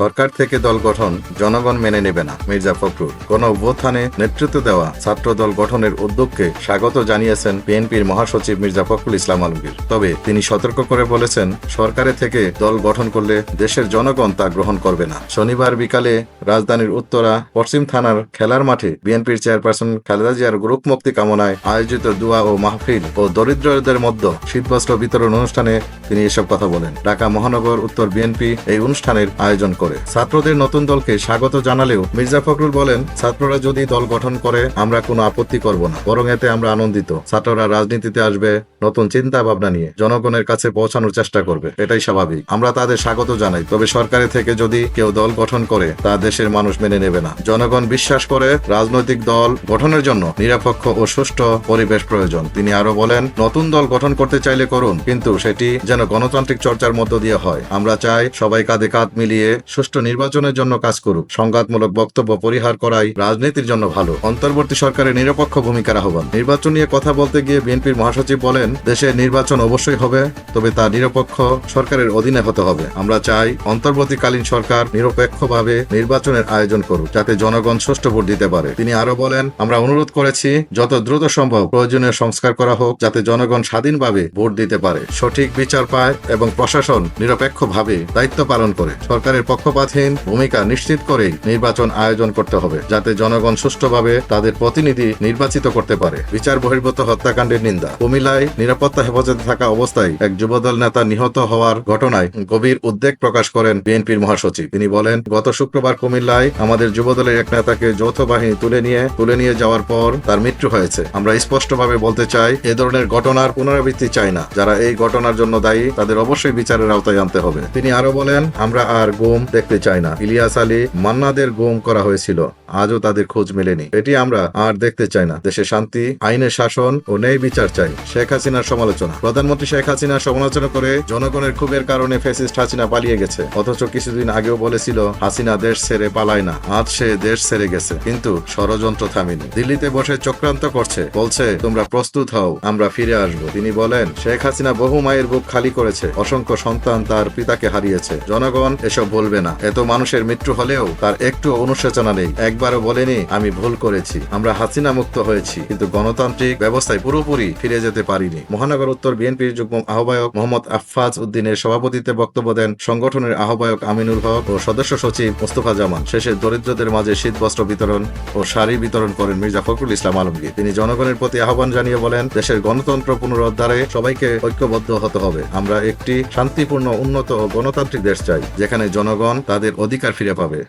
সরকার থেকে দল গঠন জনগণ মেনে নেবে না, মির্জা ফখরুল। কোন অভ্যুত্থানে নেতৃত্ব দেওয়া ছাত্র দল গঠনের উদ্যোগকে স্বাগত জানিয়েছেন বিএনপির মহাসচিব মির্জা ফখরুল ইসলাম আলমগীর। তবে তিনি সতর্ক করে বলেছেন, সরকারের থেকে দল গঠন করলে দেশের জনগণ তা গ্রহণ করবে না। শনিবার বিকালে রাজধানীর উত্তরা, পশ্চিম থানার খেলার মাঠে বিএনপির চেয়ারপারসন খালেদা জিয়ার গ্রুপ মুক্তি কামনায় আয়োজিত দোয়া ও মাহফিল ও দরিদ্রদের মধ্যে শীতবস্ত্র বিতরণ অনুষ্ঠানে তিনি এসব কথা বলেন। ঢাকা মহানগর উত্তর বিএনপি এই অনুষ্ঠানের আয়োজন করে। ছাত্রদের নতুন দলকে স্বাগত জানালেও মির্জা ফখরুল বলেন, ছাত্ররা যদি দল গঠন করে, আমরা কোনো আপত্তি করব না। বরং এতে আমরা আনন্দিত। ছাত্ররা রাজনীতিতে আসবে, নতুন চিন্তা ভাবনা নিয়ে। জনগণের কাছে পৌঁছানোর চেষ্টা করবে। এটাই স্বাভাবিক। আমরা তাদের স্বাগত জানাই। তবে সরকারের থেকে যদি কেউ দল গঠন করে, তা দেশের মানুষ মেনে নেবে না। জনগণ বিশ্বাস করে, রাজনৈতিক দল গঠনের জন্য নিরপেক্ষ ও সুষ্ঠু পরিবেশ প্রয়োজন। তিনি আরও বলেন, নতুন দল গঠন করতে চাইলে করুন, কিন্তু সেটি যেন গণতান্ত্রিক চর্চার মধ্য দিয়ে হয়। আমরা চাই সবাই কাঁধে কাঁধ মিলিয়ে সুষ্ঠু নির্বাচনের জন্য কাজ করুক। সংঘাতমূলক বক্তব্য পরিহার করাই রাজনীতির জন্য ভালো। অন্তর্বর্তী সরকারের নিরপেক্ষ ভূমিকার আহ্বান। নির্বাচন নিয়ে কথা বলতে গিয়ে বিএনপির মহাসচিব বলেন, দেশের নির্বাচন অবশ্যই হবে, তবে তা নিরপেক্ষ সরকারের অধীনে হতে হবে। আমরা চাই অন্তর্বর্তীকালীন সরকার নিরপেক্ষভাবে নির্বাচনের আয়োজন করুক, যাতে জনগণ সুষ্ঠু ভোট দিতে পারে। তিনি আরও বলেন, আমরা অনুরোধ করেছি, যত দ্রুত সম্ভব প্রয়োজনীয় সংস্কার করা হোক, যাতে জনগণ স্বাধীনভাবে ভোট দিতে পারে। সঠিক বিচার পায় এবং প্রশাসন নিরপেক্ষভাবে দায়িত্ব পালন করে। সরকারের পক্ষপাতহীন ভূমিকা নিশ্চিত করেই নির্বাচন আয়োজন করতে হবে, যাতে জনগণ সুষ্ঠুভাবে তাদের প্রতিনিধি নির্বাচিত করতে পারে। বিচার বহির্ভূত হত্যাকাণ্ডের নিন্দা। কুমিল্লায় নিরাপত্তা হেফাজতে থাকা অবস্থায় এক যুবদল নেতা নিহত হওয়ার ঘটনায় গভীর উদ্বেগ প্রকাশ করেন বিএনপির মহাসচিব। তিনি বলেন, গত শুক্রবার কুমিল্লায় আমাদের যুবদলের এক নেতাকে যৌথ বাহিনী তুলে নিয়ে তুলে নিয়ে যাওয়ার পর তার মৃত্যু হয়েছে। আমরা স্পষ্টভাবে বলতে চাই, এ ধরনের ঘটনার পুনরাবৃত্তি চাই না। যারা এই ঘটনার জন্য দায়ী, তাদের অবশ্যই বিচারের আওতায় আনতে হবে। তিনি আরও বলেন, আমরা আর গুম দেখতে চাই না। ইলিয়াস আলী, মান্নাদের গুম করা হয়েছিল। আজও তাদের খোঁজ মেলেনি। এটি আমরা আর দেখতে চাই না। দেশে শান্তি, আইনের শাসন ও ন্যায় বিচার চাই। শেখ হাসিনার সমালোচনা। প্রধানমন্ত্রী শেখ হাসিনার সমালোচনা করে জনগণের ক্ষোভের কারণে ফেসিস্ট হাসিনা পালিয়ে গেছে। অথচ কিছুদিন আগেও বলেছিল, হাসিনা দেশ ছেড়ে পালায় না। আজ সে দেশ ছেড়ে গেছে। কিন্তু ষড়যন্ত্র থামেনি। দিল্লিতে বসে চক্রান্ত করছে। বলছে, তোমরা প্রস্তুত হও, আমরা ফিরে আসব। তিনি বলেন, শেখ হাসিনা বহু মায়ের বুক খালি করেছে। অসংখ্য সন্তান তার পিতাকে হারিয়েছে। জনগণ এসব বলবে না। এত মানুষের মৃত্যু হলেও তার একটু অনুশোচনা নেই। একবারও বলেনি, আমি ভুল করেছি। আমরা হাসিনা মুক্ত হয়েছি। কিন্তু গণতান্ত্রিক ব্যবস্থায় পুরোপুরি ফিরে যেতে পারিনি। মহানগর উত্তর বিএনপির যুগ্ম আহ্বায়ক মোহাম্মদ আফফাজ উদ্দিনের সভাপতিত্বে বক্তব্য দেন সংগঠনের আহ্বায়ক আমিনুল হক ও সদস্য সচিব মোস্তফা জামান। শেষে দরিদ্রদের মাঝে শীত বস্ত্র বিতরণ ও শাড়ি বিতরণ করেন মির্জা ফখরুল ইসলাম আলমগীর। তিনি জনগণের প্রতি আহ্বান জানিয়ে বলেন, দেশের গণতন্ত্র পুনরুদ্ধারে সবাইকে ঐক্যবদ্ধ হতে হবে। আমরা একটি শান্তিপূর্ণ, উন্নত ও গণতান্ত্রিক দেশ চাই, যেখানে জনগণ তাদের অধিকার ফিরে পাবে।